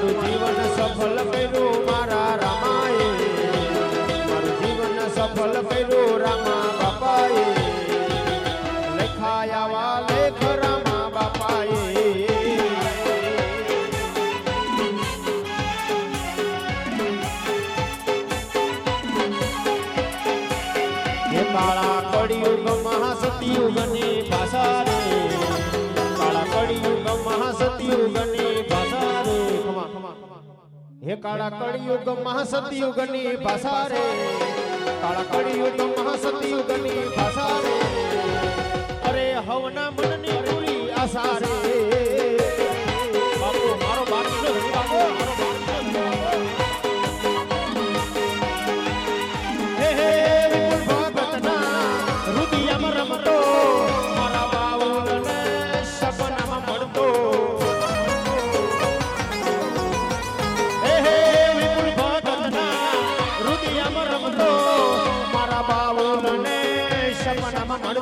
મારું જીવન સફળ કર્યું મારા રામાએ. મારું જીવન સફળ કર્યું રામા બાપાએ. લખાયા લેખ રામા બાપાએ. બાળા કળિયુગ મહાસતયુગ ને હે કાળા કળિયુગ મહાસતયુગની ભાષા રે કાળા કળિયુગ મહાસતયુગની ભાષા રે અરે હવના મનની પૂરી આશા રે નિયમ રમતો મારા બાબુ મને સપનામાં